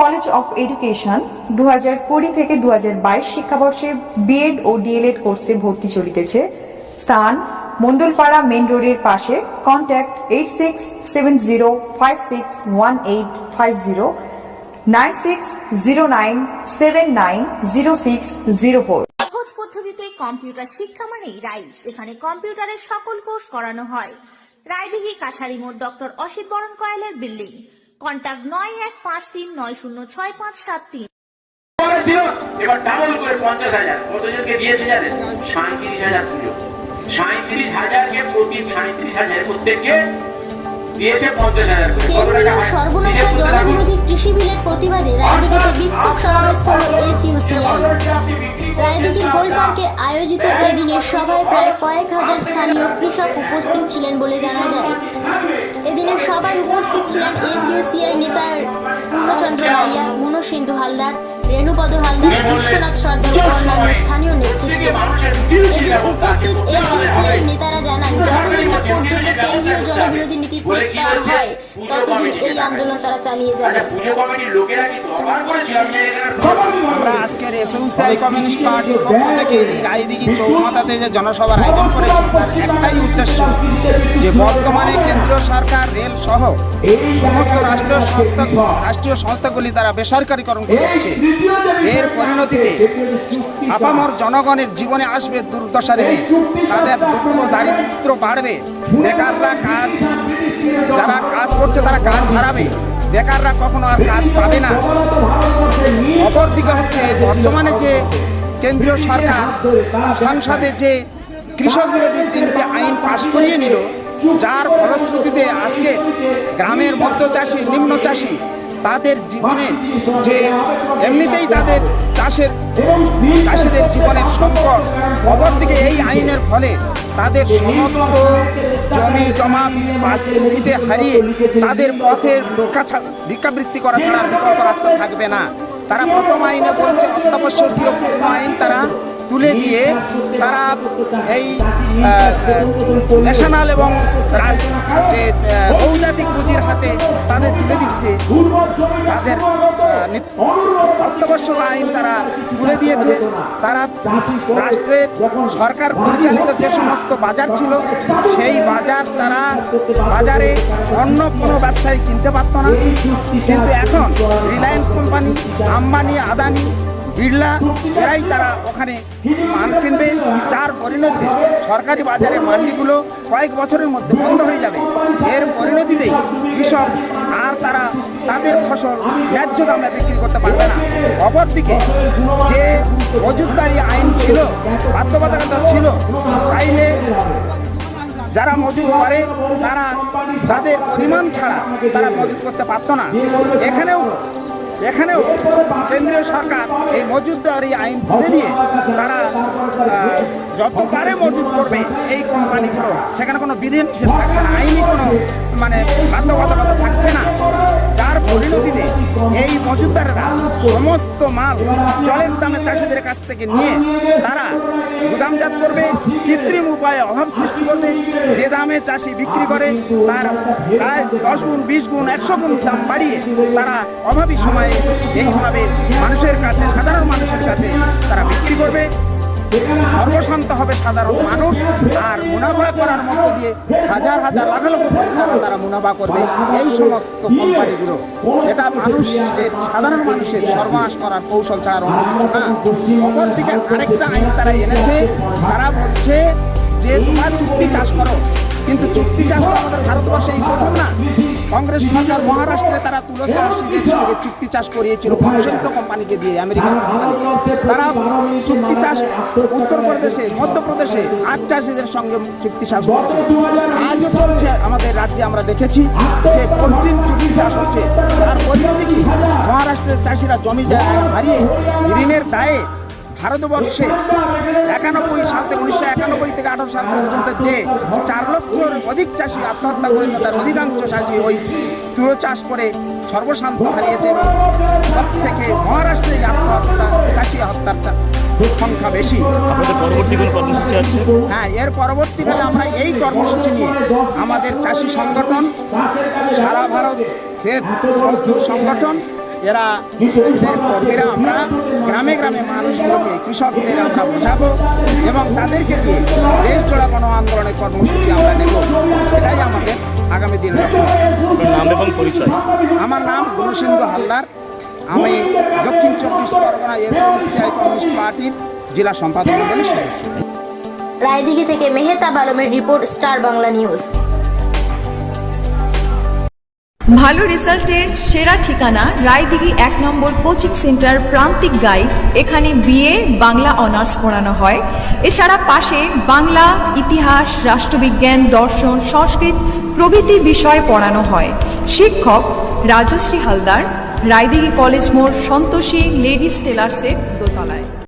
College of education দু হাজার কুড়ি থেকে দু হাজার বাইশ শিক্ষাবর্ষে বিএড ও ডিএলএড কোর্সে ভর্তি চলিতেছে। স্থান মন্ডলপাড়া মেন রোডের পাশে contact eight six seven zero five six one eight five zero nine six zero nine seven nine zero six zero four. পদ্ধতিতে কম্পিউটার শিক্ষা মানেই রাইস এখানে কম্পিউটারের সকল কোর্স করানো হয়। রায়দিঘি কাছারি মোড় ডক্টর অসিত বরণ কয়েলের বিল্ডিং। কন্ট্যাক্ট নয় এক পাঁচ তিন নয় শূন্য ছয় পাঁচ সাত তিন। করে হাজার। সাঁত্রিশ হাজার প্রতি সাঁত্রিশ হাজার প্রত্যেককে কেন্দ্রীয় হয়? সর্বনাশা? জনবিরোধী কৃষি বিলের প্রতিবাদে রায়দিঘিতে বিক্ষোভ সমাবেশ করল এসইউসিআই রায়দিঘির গোল পার্কে আয়োজিত এদিনের সভায় প্রায় কয়েক হাজার স্থানীয় কৃষক উপস্থিত ছিলেন বলে জানা যায় এদিনের সভায় উপস্থিত ছিলেন এসইউসিআই নেতার পূর্ণচন্দ্র রাইয়া গুণসিন্ধু হালদার রেণুপদ হালদার বিশ্বনাথ সর্দার ও অন্যান্য স্থানীয় নেতৃত্ব এদিন উপস্থিত এসইউসিআই নেতারা জানান যতদিন না পর্যন্ত কেন্দ্রীয় জনবিরোধী নীতির প্রত্যাহার হয় ততদিন এই আন্দোলন তারা চালিয়ে যাবে। আচ্ছা, আমরা আজকের এসইউসিআই কমিউনিস্ট পার্টির পক্ষ থেকে রায়দিঘি চৌমাথাতে যে জনসভার আয়োজন করেছি তার একটাই উদ্দেশ্য যে বর্তমানে কেন্দ্রীয় সরকার রেল সহ সমস্ত রাষ্ট্রীয় সংস্থা রাষ্ট্রীয় সংস্থাগুলি তারা বেসরকারীকরণ করছে। এর পরিণতিতে আপামর জনগণের জীবনে আসবে দুর্দশা তাদের দুঃখ দারিদ্র বাড়বে। বেকাররা কাজ, যারা কাজ করছে তারা কাজ হারাবে। বেকাররা কখনো আর কাজ পাবে না। অপরদিকে হচ্ছে বর্তমানে যে কেন্দ্রীয় সরকার, সংসদে যে কৃষক বিরোধী তিনটি আইন পাশ করিয়ে নিল, যার ফলশ্রুতিতে আজকে গ্রামের মধ্য চাষি নিম্ন চাষি তাদের জীবনে যে এমনিতেই তাদের চাষের চাষিদের জীবনের সংকট অপরদিকে এই আইনের ফলে তাদের সমস্ত জমি, জমা বাস্তুভিতে হারিয়ে তাদের পথের ভিক্ষাবৃত্তি করা ছাড়া বিকল্প রাস্তা থাকবে না। তারা প্রথম আইনে বলছে, অত্যাবশ্যকীয় পূর্ণ আইন তারা তুলে দিয়ে তারা এই ন্যাশনাল এবং বহুজাতিক পুঁজির হাতে তাদের তুলে দিচ্ছে। তাদের অত্যাবশ্যক আইন তারা তুলে দিয়েছে। তারা রাষ্ট্রের সরকার পরিচালিত যে সমস্ত বাজার ছিল, সেই বাজার তারা বাজারে অন্য কোনো ব্যবসায়ী কিনতে পারতো না। কিন্তু এখন রিলায়েন্স কোম্পানি, আম্বানি, আদানি বিড়লা, এরাই তারা ওখানে মাল কিনবে। যার পরিণতিতে সরকারি বাজারে মান্ডিগুলো কয়েক বছরের মধ্যে বন্ধ হয়ে যাবে। এর পরিণতিতেই কৃষক আর তারা তাদের ফসল ন্যায্য দামে বিক্রি করতে পারবে না। অপরদিকে যে মজুদদারি আইন ছিল, বাধ্যবাধকতা ছিল চাইলে যারা মজুদ করে, তারা তাদের পরিমাণ ছাড়া তারা মজুদ করতে পারতো না। এখানেও এখানেও কেন্দ্রীয় সরকার এই মজুদদারি আইন তুলে দিয়ে তারা যত পারে মজুদ করবে এই কোম্পানিগুলো, সেখানে কোনো বিধি নিষেধ থাকছে না, আইনি কোনো মানে বাধ্যবাধকতা থাকছে না। যার পরিণতিতে এই মজুদদারেরা সমস্ত মাল জলের দামে চাষিদের কাছ থেকে নিয়ে তারা গুদামজাত করবে, কৃত্রিম উপায়ে অভাব সৃষ্টি করবে। যে দামে চাষি বিক্রি করে, তার প্রায় দশ গুণ, বিশ গুণ, একশো গুণ দাম বাড়িয়ে তারা অভাবী সময়ে এইভাবে মানুষের কাছে, সাধারণ মানুষের কাছে তারা বিক্রি করবে। সর্বশান্ত হবে সাধারণ মানুষ, আর মুনাফা করার মধ্য দিয়ে হাজার হাজার লাখ লক্ষ টাকা তারা মুনাফা করবে। এই সমস্ত কোম্পানিগুলো এটা মানুষের, সাধারণ মানুষের সর্বনাশ করার কৌশল ছাড়া অন্য কিছু না। অপরদিকে আরেকটা আইন তারা এনেছে, তারা বলছে যে, তোমার চুক্তি চাষ করো কিন্তু চুক্তি চাষ তো আমাদের ভারতবর্ষে এই প্রথম না। কংগ্রেস সরকার মহারাষ্ট্রে তারা তুলো চাষিদের সঙ্গে চুক্তি চাষ করিয়েছিল মনসেন্দ্র কোম্পানিকে দিয়ে, আমেরিকান কোম্পানি। তারা চুক্তি চাষ উত্তরপ্রদেশে মধ্যপ্রদেশে আখ চাষিদের সঙ্গে চুক্তি চাষ করছে আজও চলছে আমাদের রাজ্যে, আমরা দেখেছি যে পোলট্রি চুক্তি চাষ হচ্ছে। তার পরিণতি কি? মহারাষ্ট্রের চাষিরা জমি জায়গা হারিয়ে ঋণের দায়ে ভারতবর্ষে একানব্বই সাল থেকে উনিশশো একানব্বই থেকে আঠারো সাল পর্যন্ত যে চার লক্ষর অধিক চাষি আত্মহত্যা করেছে তার অধিকাংশ চাষি ওই তুলো চাষ করে সর্বশান্ত হারিয়েছে এবং সব থেকে মহারাষ্ট্রে আত্মহত্যা চাষি হত্যার সংখ্যা বেশি। আপনাদের পরবর্তী কর্মসূচি আছে? হ্যাঁ এর পরবর্তীকালে আমরা এই কর্মসূচি নিয়ে আমাদের চাষি সংগঠন সারা ভারত ক্ষেত মজদুর সংগঠন এরা এদের কর্মীরা আমরা গ্রামে গ্রামে মানুষগুলোকে কৃষকদের আমরা বোঝাবো এবং তাদেরকে দিয়ে দেশ জোড়া গণ আন্দোলনের কর্মসূচি আমরা নেব। এটাই আমাদের আগামী দিন লক্ষ্য। নাম এবং পরিচয়? আমার নাম গুণসিন্ধু হালদার। আমি দক্ষিণ চব্বিশ পরগনা এসএমসিআই কমিউনিস্ট পার্টির জেলা সম্পাদক মণ্ডলীর সদস্য। রায়দিঘি থেকে মেহতাব আলমের রিপোর্ট স্টার বাংলা নিউজ। ভালো রেজাল্টের সেরা ঠিকানা রায়দিঘি এক নম্বর কোচিং সেন্টার প্রান্তিক গাইড, এখানে বিএ, বাংলা অনার্স পড়ানো হয়। এছাড়া পাশে বাংলা, ইতিহাস, রাষ্ট্রবিজ্ঞান, দর্শন, সংস্কৃত প্রভৃতি বিষয় পড়ানো হয়। শিক্ষক রাজশ্রী হালদার, রায়দিঘি কলেজ মোড় সন্তোষী লেডিস টেলার্সের দোতলায়।